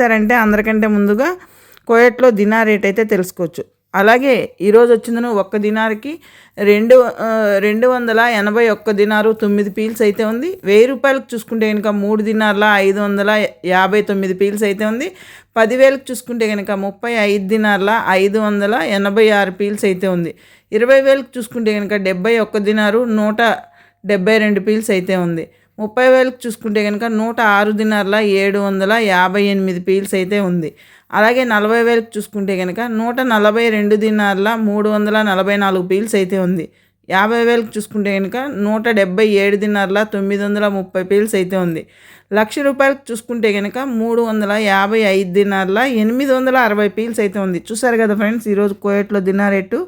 చేశారంటే అందరికంటే ముందుగా కోయట్లో దినా రేట్ అయితే తెలుసుకోవచ్చు. అలాగే ఈరోజు వచ్చిందను ఒక్క దినార్కి రెండు రెండు వందల ఎనభై ఒక్క దినారు తొమ్మిది పీల్స్ అయితే ఉంది. వెయ్యి రూపాయలకు చూసుకుంటే కనుక మూడు దినార్ల ఐదు వందల యాభై తొమ్మిది పీల్స్ అయితే ఉంది. పదివేలకు చూసుకుంటే కనుక ముప్పై ఐదు దినార్ల ఐదు వందల ఎనభై ఆరు పీల్స్ అయితే ఉంది. ఇరవై వేలకు చూసుకుంటే కనుక డెబ్బై ఒక్క దినారు నూట డెబ్బై రెండు పీల్స్ అయితే ఉంది. ముప్పై వేలకు చూసుకుంటే కనుక నూట ఆరు దినార్ల ఏడు వందల యాభై ఎనిమిది పీల్స్ అయితే ఉంది. అలాగే నలభై వేలకు చూసుకుంటే కనుక నూట నలభై రెండు దినార్ల మూడు వందల నలభై నాలుగు పీల్స్ అయితే ఉంది. యాభై వేలకు చూసుకుంటే కనుక నూట డెబ్బై ఏడు దినార్ల తొమ్మిది వందల ముప్పై పీల్స్ అయితే ఉంది. లక్ష రూపాయలకు చూసుకుంటే కనుక మూడు వందల యాభై ఐదు దినార్ల ఎనిమిది వందల అరవై పీల్స్ అయితే ఉంది. చూసారు కదా ఫ్రెండ్స్ ఈరోజు కోయట్లో దినార్ రేటు